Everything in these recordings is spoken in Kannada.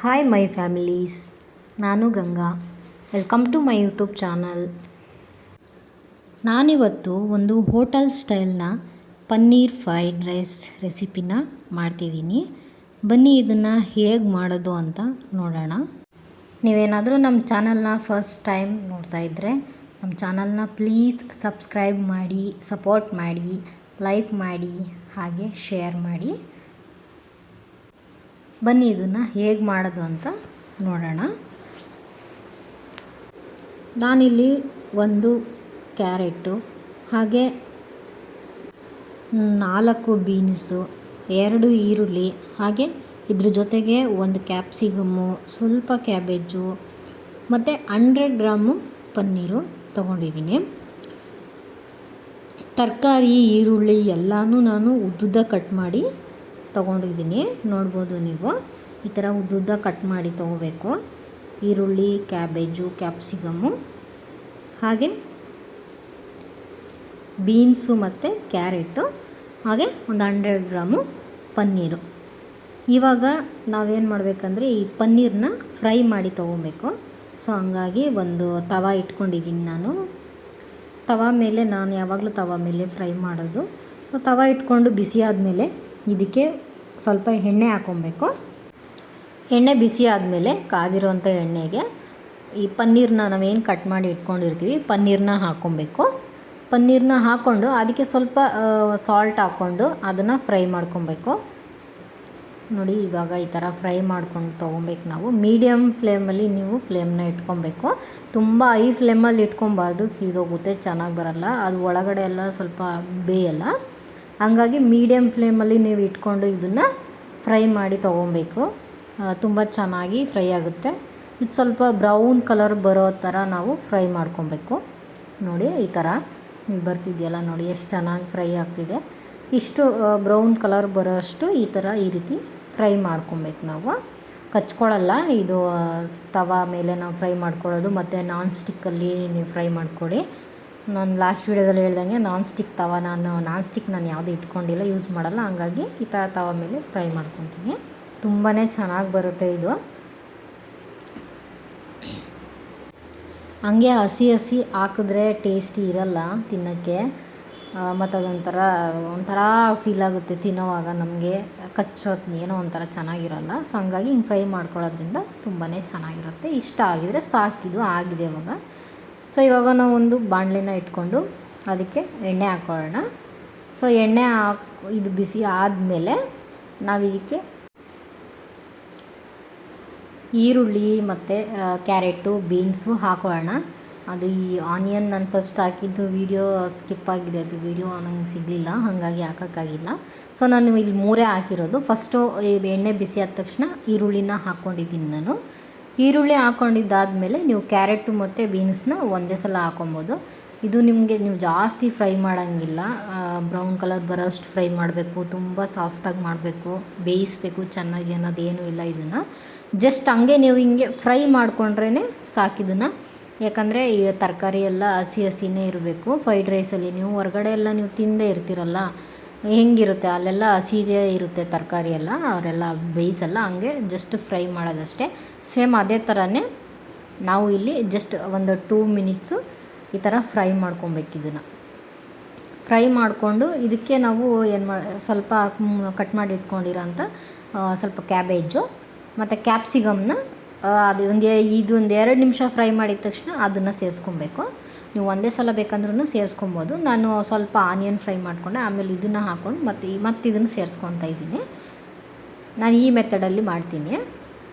ಹಾಯ್ ಮೈ ಫ್ಯಾಮಿಲೀಸ್ ನಾನು Ganga. Welcome to my YouTube channel ನಾನಿವತ್ತು ಒಂದು ಹೋಟೆಲ್ ಸ್ಟೈಲ್ನ ಪನ್ನೀರ್ ಫ್ರೈಡ್ ರೈಸ್ ರೆಸಿಪಿನ ಮಾಡ್ತಿದ್ದೀನಿ. ಬನ್ನಿ ಇದನ್ನು ಹೇಗೆ ಮಾಡೋದು ಅಂತ ನೋಡೋಣ. ನೀವೇನಾದರೂ ನಮ್ಮ ಚಾನಲ್ನ ಫಸ್ಟ್ ಟೈಮ್ ನೋಡ್ತಾ ಇದ್ದರೆ ನಮ್ಮ ಚಾನಲ್ನ ಪ್ಲೀಸ್ ಸಬ್ಸ್ಕ್ರೈಬ್ ಮಾಡಿ ಸಪೋರ್ಟ್ ಮಾಡಿ ಲೈಕ್ ಮಾಡಿ, ಹಾಗೆ ಶೇರ್ ಮಾಡಿ. ಬನ್ನಿ ಇದನ್ನು ಹೇಗೆ ಮಾಡೋದು ಅಂತ ನೋಡೋಣ. ನಾನಿಲ್ಲಿ ಒಂದು ಕ್ಯಾರೆಟು, ಹಾಗೆ ನಾಲ್ಕು ಬೀನ್ಸು, ಎರಡು ಈರುಳ್ಳಿ, ಹಾಗೆ ಇದ್ರ ಜೊತೆಗೆ ಒಂದು ಕ್ಯಾಪ್ಸಿಕಮ್ಮು ಸ್ವಲ್ಪ ಕ್ಯಾಬೇಜು, ಮತ್ತು ಹಂಡ್ರೆಡ್ ಗ್ರಾಮು ಪನ್ನೀರು ತೊಗೊಂಡಿದ್ದೀನಿ. ತರಕಾರಿ, ಈರುಳ್ಳಿ ಎಲ್ಲನೂ ನಾನು ಉದ್ದ ಕಟ್ ಮಾಡಿ ತೊಗೊಂಡಿದ್ದೀನಿ. ನೋಡ್ಬೋದು ನೀವು. ಈ ಥರ ಉದ್ದುದ್ದ ಕಟ್ ಮಾಡಿ ತೊಗೋಬೇಕು. ಈರುಳ್ಳಿ ಕ್ಯಾಬೇಜು ಕ್ಯಾಪ್ಸಿಕಮ್ಮು ಹಾಗೆ ಬೀನ್ಸು ಮತ್ತು ಕ್ಯಾರೆಟು ಹಾಗೆ ಒಂದು ಹಂಡ್ರೆಡ್ ಗ್ರಾಮು ಪನ್ನೀರು. ಇವಾಗ ನಾವೇನು ಮಾಡಬೇಕಂದ್ರೆ ಈ ಪನ್ನೀರನ್ನ ಫ್ರೈ ಮಾಡಿ ತೊಗೊಬೇಕು. ಸೊ ಹಂಗಾಗಿ ಒಂದು ತವ ಇಟ್ಕೊಂಡಿದ್ದೀನಿ ನಾನು. ತವ ಮೇಲೆ ನಾನು ಯಾವಾಗಲೂ ತವ ಮೇಲೆ ಫ್ರೈ ಮಾಡೋದು. ಸೊ ತವ ಇಟ್ಕೊಂಡು ಬಿಸಿ ಆದಮೇಲೆ ಇದಕ್ಕೆ ಸ್ವಲ್ಪ ಎಣ್ಣೆ ಹಾಕ್ಕೊಬೇಕು ಎಣ್ಣೆ ಬಿಸಿ ಆದಮೇಲೆ ಕಾದಿರೋಂಥ ಎಣ್ಣೆಗೆ ಈ ಪನ್ನೀರನ್ನ ನಾವೇನು ಕಟ್ ಮಾಡಿ ಇಟ್ಕೊಂಡಿರ್ತೀವಿ ಪನ್ನೀರನ್ನ ಹಾಕ್ಕೊಬೇಕು ಪನ್ನೀರನ್ನ ಹಾಕ್ಕೊಂಡು ಅದಕ್ಕೆ ಸ್ವಲ್ಪ ಸಾಲ್ಟ್ ಹಾಕ್ಕೊಂಡು ಅದನ್ನು ಫ್ರೈ ಮಾಡ್ಕೊಬೇಕು. ನೋಡಿ, ಇವಾಗ ಈ ಥರ ಫ್ರೈ ಮಾಡ್ಕೊಂಡು ತೊಗೊಬೇಕು ನಾವು. ಮೀಡಿಯಮ್ ಫ್ಲೇಮಲ್ಲಿ ನೀವು ಫ್ಲೇಮ್ನ ಇಟ್ಕೊಬೇಕು. ತುಂಬ ಹೈ ಫ್ಲೇಮಲ್ಲಿ ಇಟ್ಕೊಬಾರ್ದು, ಸೀದೋಗುತ್ತೆ, ಚೆನ್ನಾಗಿ ಬರಲ್ಲ. ಅದು ಒಳಗಡೆ ಎಲ್ಲ ಸ್ವಲ್ಪ ಬೇಯಲ್ಲ. ಹಂಗಾಗಿ ಮೀಡಿಯಮ್ ಫ್ಲೇಮಲ್ಲಿ ನೀವು ಇಟ್ಕೊಂಡು ಇದನ್ನು ಫ್ರೈ ಮಾಡಿ ತೊಗೊಬೇಕು. ತುಂಬ ಚೆನ್ನಾಗಿ ಫ್ರೈ ಆಗುತ್ತೆ. ಇದು ಸ್ವಲ್ಪ ಬ್ರೌನ್ ಕಲರ್ ಬರೋ ಥರ ನಾವು ಫ್ರೈ ಮಾಡ್ಕೊಬೇಕು. ನೋಡಿ, ಈ ಥರ ಇಲ್ಲಿ ಬರ್ತಿದೆಯಲ್ಲ ನೋಡಿ, ಎಷ್ಟು ಚೆನ್ನಾಗಿ ಫ್ರೈ ಆಗ್ತಿದೆ. ಇಷ್ಟು ಬ್ರೌನ್ ಕಲರ್ ಬರೋಷ್ಟು ಈ ಥರ ಈ ರೀತಿ ಫ್ರೈ ಮಾಡ್ಕೊಬೇಕು ನಾವು. ಕಚ್ಕೊಳ್ಳಲ್ಲ ಇದು ತವಾ ಮೇಲೆ ನಾವು ಫ್ರೈ ಮಾಡ್ಕೊಳ್ಳೋದು, ಮತ್ತು ನಾನ್ ಸ್ಟಿಕ್ಕಲ್ಲಿ ನೀವು ಫ್ರೈ ಮಾಡ್ಕೊಳ್ಳಿ ನಾನು ಲಾಸ್ಟ್ ವೀಡಿಯೋದಲ್ಲಿ ಹೇಳ್ದಂಗೆ ನಾನ್ ಸ್ಟಿಕ್ ತವ ನಾನು ನಾನ್ ಸ್ಟಿಕ್ ನಾನು ಯಾವುದೂ ಇಟ್ಕೊಂಡಿಲ್ಲ ಯೂಸ್ ಮಾಡಲ್ಲ. ಹಂಗಾಗಿ ಈ ಥರ ತವ ಮೇಲೆ ಫ್ರೈ ಮಾಡ್ಕೊತೀನಿ. ತುಂಬಾ ಚೆನ್ನಾಗಿ ಬರುತ್ತೆ ಇದು. ಹಂಗೆ ಹಸಿ ಹಸಿ ಹಾಕಿದ್ರೆ ಟೇಸ್ಟಿ ಇರಲ್ಲ ತಿನ್ನೋಕ್ಕೆ. ಮತ್ತು ಅದೊಂಥರ, ಒಂಥರ ಫೀಲ್ ಆಗುತ್ತೆ ತಿನ್ನೋವಾಗ ನಮಗೆ. ಕಚ್ಚೋತ್ ಏನೋ ಒಂಥರ ಚೆನ್ನಾಗಿರಲ್ಲ. ಸೊ ಹಂಗಾಗಿ ಹಿಂಗೆ ಫ್ರೈ ಮಾಡ್ಕೊಳ್ಳೋದ್ರಿಂದ ತುಂಬಾ ಚೆನ್ನಾಗಿರುತ್ತೆ. ಇಷ್ಟ ಆಗಿದರೆ ಸಾಕಿದು ಆಗಿದೆ ಇವಾಗ. ಸೊ ಇವಾಗ ನಾವು ಒಂದು ಬಾಣಲೆನ ಇಟ್ಕೊಂಡು ಅದಕ್ಕೆ ಎಣ್ಣೆ ಹಾಕ್ಕೊಳ್ಳೋಣ ಸೊ ಎಣ್ಣೆ ಹಾಕ್, ಇದು ಬಿಸಿ ಆದಮೇಲೆ ನಾವು ಇದಕ್ಕೆ ಈರುಳ್ಳಿ ಮತ್ತು ಕ್ಯಾರೆಟು, ಬೀನ್ಸು ಹಾಕೊಳ್ಳೋಣ. ಅದು ಈ ಆನಿಯನ್ ನಾನು ಫಸ್ಟ್ ಹಾಕಿದ್ದು ವೀಡಿಯೋ ಸ್ಕಿಪ್ ಆಗಿದೆ. ಅದು ವೀಡಿಯೋ ನನಗೆ ಸಿಗಲಿಲ್ಲ, ಹಾಗಾಗಿ ಹಾಕೋಕ್ಕಾಗಿಲ್ಲ. ಸೊ ನಾನು ಇಲ್ಲಿ ಮೂರೇ ಹಾಕಿರೋದು. ಫಸ್ಟು ಎಣ್ಣೆ ಬಿಸಿ ಆದ ತಕ್ಷಣ ಈರುಳ್ಳಿನ ಹಾಕ್ಕೊಂಡಿದ್ದೀನಿ ನಾನು. ಈರುಳ್ಳಿ ಹಾಕ್ಕೊಂಡಿದ್ದಾದಮೇಲೆ ನೀವು ಕ್ಯಾರೆಟು ಮತ್ತು ಬೀನ್ಸ್ನ ಒಂದೇ ಸಲ ಹಾಕೊಬೋದು. ಇದು ನಿಮಗೆ ನೀವು ಜಾಸ್ತಿ ಫ್ರೈ ಮಾಡೋಂಗಿಲ್ಲ. ಬ್ರೌನ್ ಕಲರ್ ಬರೋಷ್ಟು ಫ್ರೈ ಮಾಡಬೇಕು, ತುಂಬ ಸಾಫ್ಟಾಗಿ ಮಾಡಬೇಕು, ಬೇಯಿಸಬೇಕು, ಚೆನ್ನಾಗಿ ಅನ್ನೋದೇನೂ ಇಲ್ಲ ಇದನ್ನು. ಜಸ್ಟ್ ಹಂಗೆ ನೀವು ಹಿಂಗೆ ಫ್ರೈ ಮಾಡಿಕೊಂಡ್ರೇ ಸಾಕಿದನ್ನು ಯಾಕಂದರೆ ಈ ತರಕಾರಿ ಎಲ್ಲ ಹಸಿ ಹಸಿನೇ ಇರಬೇಕು. ಫ್ರೈಡ್ ರೈಸಲ್ಲಿ ನೀವು ಹೊರಗಡೆ ಎಲ್ಲ ನೀವು ತಿಂದೇ ಇರ್ತೀರಲ್ಲ. ಹೆಂಗಿರುತ್ತೆ? ಅಲ್ಲೆಲ್ಲ ಹಸಿದೇ ಇರುತ್ತೆ ತರಕಾರಿ ಎಲ್ಲ, ಅವರೆಲ್ಲ ಬೇಯಿಸಲ್ಲ, ಹಂಗೆ ಜಸ್ಟ್ ಫ್ರೈ ಮಾಡೋದಷ್ಟೇ. ಸೇಮ್ ಅದೇ ಥರನೇ ನಾವು ಇಲ್ಲಿ ಜಸ್ಟ್ ಒಂದು ಟೂ ಮಿನಿಟ್ಸು ಈ ಥರ ಫ್ರೈ ಮಾಡ್ಕೊಬೇಕು ಇದನ್ನು. ಫ್ರೈ ಮಾಡಿಕೊಂಡು ಇದಕ್ಕೆ ನಾವು ಏನು ಮಾ, ಸ್ವಲ್ಪ ಕಟ್ ಮಾಡಿ ಇಟ್ಕೊಂಡಿರೋಂಥ ಸ್ವಲ್ಪ ಕ್ಯಾಬೇಜು ಮತ್ತು ಕ್ಯಾಪ್ಸಿಕಮ್ನ ಅದು ಒಂದು, ಇದು ಒಂದು ಎರಡು ನಿಮಿಷ ಫ್ರೈ ಮಾಡಿದ ತಕ್ಷಣ ಅದನ್ನು ಸೇರಿಸ್ಕೊಬೇಕು. ನೀವು ಒಂದೇ ಸಲ ಬೇಕಂದ್ರೂ ಸೇರಿಸ್ಕೊಬೋದು. ನಾನು ಸ್ವಲ್ಪ ಆನಿಯನ್ ಫ್ರೈ ಮಾಡಿಕೊಂಡೆ, ಆಮೇಲೆ ಇದನ್ನು ಹಾಕ್ಕೊಂಡು ಮತ್ತು ಮತ್ತು ಇದನ್ನು ಸೇರಿಸ್ಕೊತಾ ಇದ್ದೀನಿ. ನಾನು ಈ ಮೆಥಡಲ್ಲಿ ಮಾಡ್ತೀನಿ.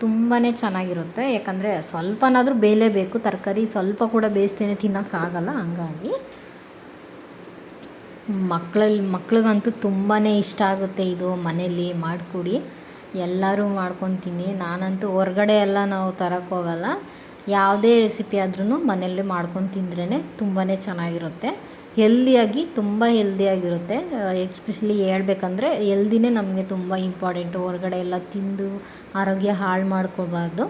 ತುಂಬಾ ಚೆನ್ನಾಗಿರುತ್ತೆ. ಯಾಕಂದರೆ ಸ್ವಲ್ಪನಾದರೂ ಬೇಯಲೇಬೇಕು ತರಕಾರಿ ಸ್ವಲ್ಪ ಕೂಡ ಬೇಯಿಸ್ತೇನೆ ತಿನ್ನೋಕ್ಕಾಗಲ್ಲ ಹಂಗಾಗಿ ಮಕ್ಕಳಲ್ಲಿ ಮಕ್ಳಿಗಂತೂ ತುಂಬಾ ಇಷ್ಟ ಆಗುತ್ತೆ ಇದು ಮನೇಲಿ ಮಾಡಿಕೊಡಿ. ಎಲ್ಲರೂ ಮಾಡ್ಕೊತೀನಿ ನಾನಂತೂ ಹೊರ್ಗಡೆ ಎಲ್ಲ ನಾವು ತರೋಕ್ಕೋಗಲ್ಲ ಯಾವುದೇ ರೆಸಿಪಿ ಆದ್ರೂ ಮನೆಯಲ್ಲೇ ಮಾಡ್ಕೊಂಡು ತಿಂದ್ರೇ ತುಂಬಾ ಚೆನ್ನಾಗಿರುತ್ತೆ. ಹೆಲ್ದಿಯಾಗಿ, ತುಂಬ ಹೆಲ್ದಿಯಾಗಿರುತ್ತೆ. ಎಕ್ಸ್ಪೆಷಲಿ ಹೇಳ್ಬೇಕಂದ್ರೆ ಹೆಲ್ದಿನೇ ನಮಗೆ ತುಂಬ ಇಂಪಾರ್ಟೆಂಟು ಹೊರಗಡೆ ಎಲ್ಲ ತಿಂದು ಆರೋಗ್ಯ ಹಾಳು ಮಾಡ್ಕೋಬಾರ್ದು.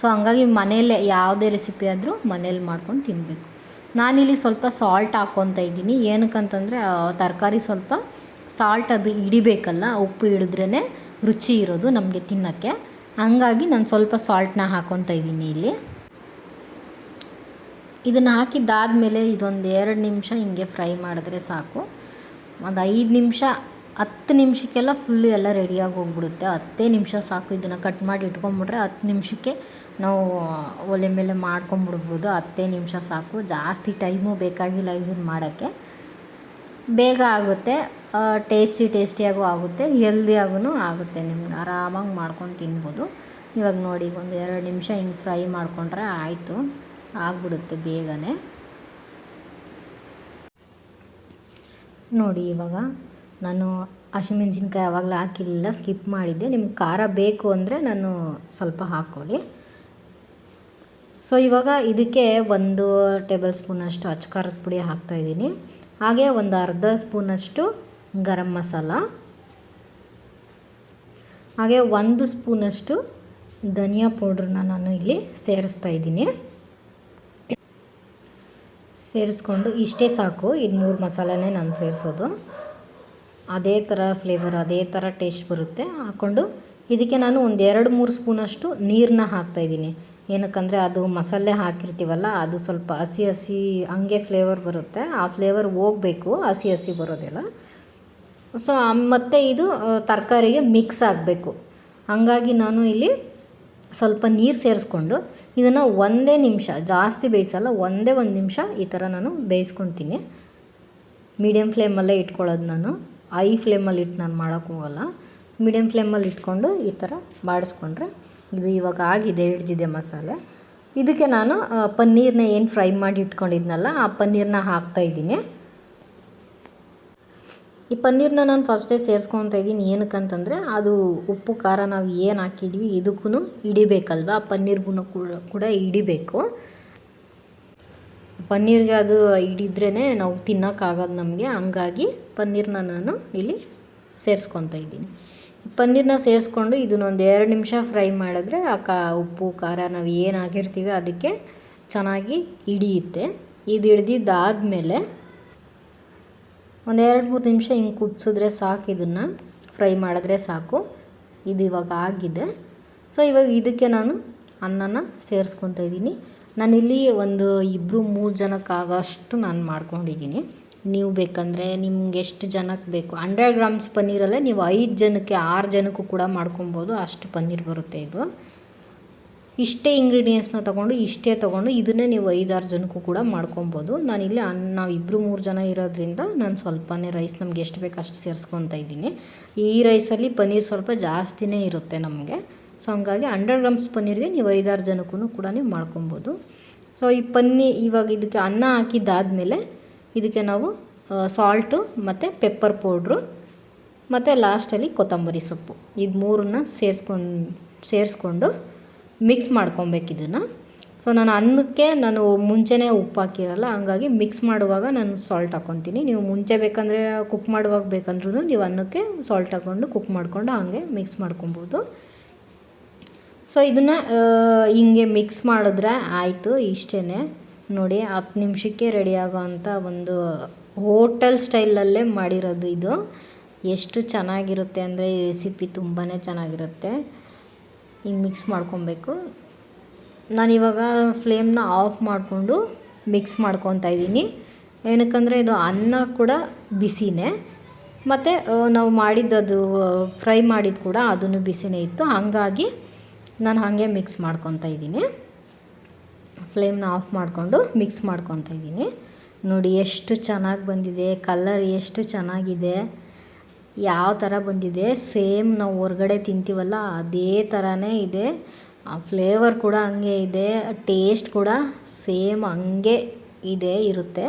ಸೊ ಹಂಗಾಗಿ ಮನೆಯಲ್ಲೇ ಯಾವುದೇ ರೆಸಿಪಿ ಆದರೂ ಮನೇಲಿ ಮಾಡ್ಕೊಂಡು ತಿನ್ನಬೇಕು ನಾನಿಲ್ಲಿ ಸ್ವಲ್ಪ ಸಾಲ್ಟ್ ಹಾಕ್ಕೊತ ಇದ್ದೀನಿ. ಏನಕ್ಕಂತಂದರೆ ತರಕಾರಿ ಸ್ವಲ್ಪ ಸಾಲ್ಟ್ ಅದು ಹಿಡಿಬೇಕಲ್ಲ, ಉಪ್ಪು ಹಿಡಿದ್ರೇ ರುಚಿ ಇರೋದು ನಮಗೆ ತಿನ್ನೋಕ್ಕೆ. ಹಂಗಾಗಿ ನಾನು ಸ್ವಲ್ಪ ಸಾಲ್ಟನ್ನ ಹಾಕ್ಕೊತಾ ಇದ್ದೀನಿ ಇಲ್ಲಿ. ಇದನ್ನು ಹಾಕಿದ್ದಾದಮೇಲೆ ಇದೊಂದು ಎರಡು ನಿಮಿಷ ಹಿಂಗೆ ಫ್ರೈ ಮಾಡಿದ್ರೆ ಸಾಕು. ಒಂದು ಐದು ನಿಮಿಷ, ಹತ್ತು ನಿಮಿಷಕ್ಕೆಲ್ಲ ಫುಲ್ಲು ಎಲ್ಲ ರೆಡಿಯಾಗಿ ಹೋಗ್ಬಿಡುತ್ತೆ. ಹತ್ತೇ ನಿಮಿಷ ಸಾಕು ಇದನ್ನು ಕಟ್ ಮಾಡಿ ಇಟ್ಕೊಂಬಿಟ್ರೆ ಹತ್ತು ನಿಮಿಷಕ್ಕೆ ನಾವು ಒಲೆ ಮೇಲೆ ಮಾಡ್ಕೊಂಬಿಡ್ಬೋದು. ಹತ್ತೇ ನಿಮಿಷ ಸಾಕು. ಜಾಸ್ತಿ ಟೈಮು ಬೇಕಾಗಿಲ್ಲ ಇದನ್ನು ಮಾಡೋಕ್ಕೆ. ಬೇಗ ಆಗುತ್ತೆ. ಟೇಸ್ಟಿ ಟೇಸ್ಟಿಯಾಗೂ ಆಗುತ್ತೆ. ಹೆಲ್ದಿಯಾಗೂ ಆಗುತ್ತೆ ನಿಮ್ಗೆ. ಆರಾಮಾಗಿ ಮಾಡ್ಕೊಂಡು ತಿನ್ಬೋದು. ಇವಾಗ ನೋಡಿ, ಒಂದು ಎರಡು ನಿಮಿಷ ಹಿಂಗೆ ಫ್ರೈ ಮಾಡಿಕೊಂಡ್ರೆ ಆಯಿತು. ಆಗಿಬಿಡುತ್ತೆ ಬೇಗನೆ. ನೋಡಿ ಇವಾಗ ನಾನು ಹಸಿಮೆಣ್ಸಿನ್ಕಾಯಿ ಯಾವಾಗಲೂ ಹಾಕಿಲ್ಲ, ಸ್ಕಿಪ್ ಮಾಡಿದ್ದೆ. ನಿಮ್ಗೆ ಖಾರ ಬೇಕು ಅಂದರೆ ನಾನು ಸ್ವಲ್ಪ ಹಾಕ್ಕೊಳ್ಳಿ. ಸೊ, ಇವಾಗ ಇದಕ್ಕೆ ಒಂದು ಟೇಬಲ್ ಸ್ಪೂನಷ್ಟು ಅಚ್ಕಾರದ ಪುಡಿ ಹಾಕ್ತಾಯಿದ್ದೀನಿ ಹಾಗೆ ಒಂದು ಅರ್ಧ ಸ್ಪೂನಷ್ಟು ಗರಂ ಮಸಾಲ. ಹಾಗೆ ಒಂದು ಸ್ಪೂನಷ್ಟು ಧನಿಯಾ ಪೌಡ್ರನ್ನ ನಾನು ಇಲ್ಲಿ ಸೇರಿಸ್ತಾ ಇದ್ದೀನಿ. ಸೇರಿಸ್ಕೊಂಡು ಇಷ್ಟೇ ಸಾಕು. ಇದು ಮೂರು ಮಸಾಲೆನೇ ನಾನು ಸೇರಿಸೋದು. ಅದೇ ಥರ ಫ್ಲೇವರ್ ಅದೇ ಥರ ಟೇಸ್ಟ್ ಬರುತ್ತೆ. ಹಾಕ್ಕೊಂಡು ಇದಕ್ಕೆ ನಾನು ಒಂದು ಎರಡು ಮೂರು ಸ್ಪೂನಷ್ಟು ನೀರನ್ನ ಹಾಕ್ತಾಯಿದ್ದೀನಿ ಏನಕ್ಕಂದರೆ ಅದು ಮಸಾಲೆ ಹಾಕಿರ್ತೀವಲ್ಲ, ಅದು ಸ್ವಲ್ಪ ಹಸಿ ಹಸಿ ಹಂಗೆ ಫ್ಲೇವರ್ ಬರುತ್ತೆ. ಆ ಫ್ಲೇವರ್ ಹೋಗಬೇಕು, ಹಸಿ ಹಸಿ ಬರೋದಿಲ್ಲ. ಸೊ ಮತ್ತು ಇದು ತರಕಾರಿಗೆ ಮಿಕ್ಸ್ ಆಗಬೇಕು. ಹಾಗಾಗಿ ನಾನು ಇಲ್ಲಿ ಸ್ವಲ್ಪ ನೀರು ಸೇರಿಸ್ಕೊಂಡು ಇದನ್ನು ಒಂದೇ ನಿಮಿಷ, ಜಾಸ್ತಿ ಬೇಯಿಸಲ್ಲ, ಒಂದೇ ಒಂದು ನಿಮಿಷ ಈ ಥರ ನಾನು ಬೇಯಿಸ್ಕೊತೀನಿ. ಮೀಡಿಯಮ್ ಫ್ಲೇಮಲ್ಲೇ ಇಟ್ಕೊಳ್ಳೋದು ನಾನು. ಐ ಫ್ಲೇಮಲ್ಲಿ ಇಟ್ಟು ನಾನು ಮಾಡೋಕ್ಕೆ ಹೋಗಲ್ಲ. ಮೀಡಿಯಮ್ ಫ್ಲೇಮಲ್ಲಿ ಇಟ್ಕೊಂಡು ಈ ಥರ ಬಾಡಿಸ್ಕೊಂಡ್ರೆ ಇದು ಇವಾಗ ಆಗಿದೆ, ಹಿಡ್ದಿದೆ ಮಸಾಲೆ. ಇದಕ್ಕೆ ನಾನು ಪನ್ನೀರನ್ನ ಏನು ಫ್ರೈ ಮಾಡಿ ಇಟ್ಕೊಂಡಿದ್ನಲ್ಲ, ಆ ಪನ್ನೀರನ್ನ ಹಾಕ್ತಾಯಿದ್ದೀನಿ ಈ ಪನ್ನೀರನ್ನ ನಾನು ಫಸ್ಟೇ ಸೇರಿಸ್ಕೊತಾ ಇದ್ದೀನಿ. ಏನಕ್ಕಂತಂದರೆ, ಅದು ಉಪ್ಪು, ಖಾರ ನಾವು ಏನು ಹಾಕಿದ್ವಿ ಇದಕ್ಕೂ ಹಿಡಿಬೇಕಲ್ವ? ಆ ಪನ್ನೀರ್ಗೂ ಕೂಡ ಕೂಡ ಹಿಡಿಬೇಕು. ಪನ್ನೀರ್ಗೆ ಅದು ಹಿಡಿದ್ರೇ ನಾವು ತಿನ್ನೋಕ್ಕಾಗೋದು ನಮಗೆ. ಹಂಗಾಗಿ ಪನ್ನೀರನ್ನ ನಾನು ಇಲ್ಲಿ ಸೇರಿಸ್ಕೊತಾ ಇದ್ದೀನಿ. ಪನ್ನೀರನ್ನ ಸೇರಿಸ್ಕೊಂಡು ಇದನ್ನೊಂದು ಎರಡು ನಿಮಿಷ ಫ್ರೈ ಮಾಡಿದ್ರೆ ಆ ಕಾ, ಉಪ್ಪು, ಖಾರ ನಾವು ಏನು ಹಾಕಿರ್ತೀವಿ ಅದಕ್ಕೆ ಚೆನ್ನಾಗಿ ಹಿಡಿಯುತ್ತೆ. ಇದು ಹಿಡ್ದಿದ್ದಾದಮೇಲೆ ಒಂದು ಎರಡು ಮೂರು ನಿಮಿಷ ಹಿಂಗೆ ಕುದಿಸಿದ್ರೆ ಸಾಕು ಇದನ್ನು. ಫ್ರೈ ಮಾಡಿದ್ರೆ ಸಾಕು. ಇದು ಇವಾಗ ಆಗಿದೆ. ಸೊ ಇವಾಗ ಇದಕ್ಕೆ ನಾನು ಅನ್ನನ ಸೇರಿಸ್ಕೊತಾ ಇದ್ದೀನಿ. ನಾನಿಲ್ಲಿ ಒಂದು ಇಬ್ಬರು ಮೂರು ಜನಕ್ಕಾಗೋಷ್ಟು ನಾನು ಮಾಡ್ಕೊಂಡಿದ್ದೀನಿ. ನೀವು ಬೇಕಂದರೆ ನಿಮ್ಗೆ ಎಷ್ಟು ಜನಕ್ಕೆ ಬೇಕು? ಹಂಡ್ರೆಡ್ ಗ್ರಾಮ್ಸ್ ಪನ್ನೀರಲ್ಲೇ ನೀವು ಐದು ಜನಕ್ಕೆ ಆರು ಜನಕ್ಕೂ ಕೂಡ ಮಾಡ್ಕೊಬೋದು. ಅಷ್ಟು ಪನ್ನೀರ್ ಬರುತ್ತೆ ಇದು. ಇಷ್ಟೇ ಇಂಗ್ರೀಡಿಯೆಂಟ್ಸ್ನ ತೊಗೊಂಡು, ಇಷ್ಟೇ ತೊಗೊಂಡು ಇದನ್ನೇ ನೀವು ಐದಾರು ಜನಕ್ಕೂ ಕೂಡ ಮಾಡ್ಕೊಬೋದು. ನಾನಿಲ್ಲಿ ನಾವು ಇಬ್ಬರು ಮೂರು ಜನ ಇರೋದ್ರಿಂದ ನಾನು ಸ್ವಲ್ಪನೇ ರೈಸ್ ನಮ್ಗೆ ಎಷ್ಟು ಬೇಕು ಅಷ್ಟು ಸೇರಿಸ್ಕೊತಾ ಇದ್ದೀನಿ. ಈ ರೈಸಲ್ಲಿ ಪನ್ನೀರ್ ಸ್ವಲ್ಪ ಜಾಸ್ತಿನೇ ಇರುತ್ತೆ ನಮಗೆ. ಸೊ ಹಂಗಾಗಿ ಹಂಡ್ರೆಡ್ ಗ್ರಾಮ್ಸ್ ಪನ್ನೀರ್ಗೆ ನೀವು ಐದಾರು ಜನಕ್ಕೂ ಕೂಡ ನೀವು ಮಾಡ್ಕೊಬೋದು. ಸೊ ಈ ಪನ್ನಿ ಇವಾಗ ಇದಕ್ಕೆ ಅನ್ನ ಹಾಕಿದ್ದಾದಮೇಲೆ ಇದಕ್ಕೆ ನಾವು ಸಾಲ್ಟು ಮತ್ತು ಪೆಪ್ಪರ್ ಪೌಡ್ರು ಮತ್ತು ಲಾಸ್ಟಲ್ಲಿ ಕೊತ್ತಂಬರಿ ಸೊಪ್ಪು. ಇದು ಮೂರನ್ನ ಸೇರಿಸ್ಕೊಂಡು ಸೇರಿಸ್ಕೊಂಡು ಮಿಕ್ಸ್ ಮಾಡ್ಕೊಬೇಕು ಇದನ್ನು. ಸೊ ನಾನು ಅನ್ನಕ್ಕೆ ನಾನು ಮುಂಚೆನೇ ಉಪ್ಪು ಹಾಕಿರಲ್ಲ, ಹಂಗಾಗಿ ಮಿಕ್ಸ್ ಮಾಡುವಾಗ ನಾನು ಸಾಲ್ಟ್ ಹಾಕ್ಕೊತೀನಿ ನೀವು ಮುಂಚೆ ಬೇಕಂದರೆ ಕುಕ್ ಮಾಡುವಾಗ ಬೇಕಂದ್ರೂ ನೀವು ಅನ್ನಕ್ಕೆ ಸಾಲ್ಟ್ ಹಾಕ್ಕೊಂಡು ಕುಕ್ ಮಾಡಿಕೊಂಡು ಹಾಗೆ ಮಿಕ್ಸ್ ಮಾಡ್ಕೊಬೋದು. ಸೊ ಇದನ್ನು ಹಿಂಗೆ ಮಿಕ್ಸ್ ಮಾಡಿದ್ರೆ ಆಯಿತು ಇಷ್ಟೇ ನೋಡಿ, ಹತ್ತು ನಿಮಿಷಕ್ಕೆ ರೆಡಿ ಅಂಥ ಒಂದು ಹೋಟೆಲ್ ಸ್ಟೈಲಲ್ಲೇ ಮಾಡಿರೋದು ಇದು. ಎಷ್ಟು ಚೆನ್ನಾಗಿರುತ್ತೆ ಅಂದರೆ ರೆಸಿಪಿ ತುಂಬಾ ಚೆನ್ನಾಗಿರುತ್ತೆ. ಹಿಂಗೆ ಮಿಕ್ಸ್ ಮಾಡ್ಕೊಬೇಕು. ನಾನಿವಾಗ ಫ್ಲೇಮ್ನ ಆಫ್ ಮಾಡಿಕೊಂಡು ಮಿಕ್ಸ್ ಮಾಡ್ಕೊತಾ ಇದ್ದೀನಿ. ಏನಕ್ಕಂದರೆ ಇದು ಅನ್ನ ಕೂಡ ಬಿಸಿನೇ. ಮತ್ತು ನಾವು ಮಾಡಿದ್ದದು ಫ್ರೈ ಮಾಡಿದ ಕೂಡ ಅದನ್ನು ಬಿಸಿನೇ ಇತ್ತು. ಹಾಗಾಗಿ ನಾನು ಹಾಗೆ ಮಿಕ್ಸ್ ಮಾಡ್ಕೊತಾ ಇದ್ದೀನಿ. ಫ್ಲೇಮ್ನ ಆಫ್ ಮಾಡಿಕೊಂಡು ಮಿಕ್ಸ್ ಮಾಡ್ಕೊತಾ ಇದ್ದೀನಿ. ನೋಡಿ ಎಷ್ಟು ಚೆನ್ನಾಗಿ ಬಂದಿದೆ ಕಲರ್ ಎಷ್ಟು ಚೆನ್ನಾಗಿದೆ. ಯಾವ ಥರ ಬಂದಿದೆ, ಸೇಮ್ ನಾವು ಹೊರಗಡೆ ತಿಂತೀವಲ್ಲ, ಅದೇ ಥರನೇ ಇದೆ. ಆ ಫ್ಲೇವರ್ ಕೂಡ ಹಂಗೆ ಇದೆ, ಟೇಸ್ಟ್ ಕೂಡ ಸೇಮ್ ಹಂಗೆ ಇದೆ, ಇರುತ್ತೆ.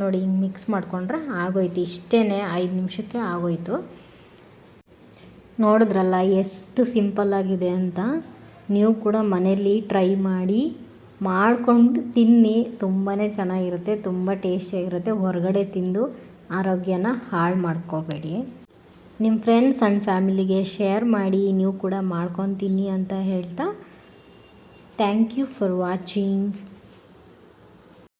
ನೋಡಿ, ಹಿಂಗೆ ಮಿಕ್ಸ್ ಮಾಡಿಕೊಂಡ್ರೆ ಆಗೋಯ್ತು ಇಷ್ಟೇ ಐದು ನಿಮಿಷಕ್ಕೆ ಆಗೋಯ್ತು. ನೋಡಿದ್ರಲ್ಲ, ಎಷ್ಟು ಸಿಂಪಲ್ಲಾಗಿದೆ ಅಂತ? ನೀವು ಕೂಡ ಮನೇಲಿ ಟ್ರೈ ಮಾಡಿ, ಮಾಡಿಕೊಂಡು ತಿನ್ನಿ ತುಂಬಾ ಚೆನ್ನಾಗಿರುತ್ತೆ, ತುಂಬ ಟೇಸ್ಟಿಯಾಗಿರುತ್ತೆ, ಹೊರಗಡೆ ತಿಂದು ಆರೋಗ್ಯನ ಹಾಳು ಮಾಡ್ಕೋಬೇಡಿ. ನಿಮ್ಮ ಫ್ರೆಂಡ್ಸ್ ಆ್ಯಂಡ್ ಫ್ಯಾಮಿಲಿಗೆ ಶೇರ್ ಮಾಡಿ, ನೀವು ಕೂಡ ಮಾಡ್ಕೊತೀನಿ ಅಂತ ಹೇಳ್ತಾ ಥ್ಯಾಂಕ್ ಯು ಫಾರ್ ವಾಚಿಂಗ್.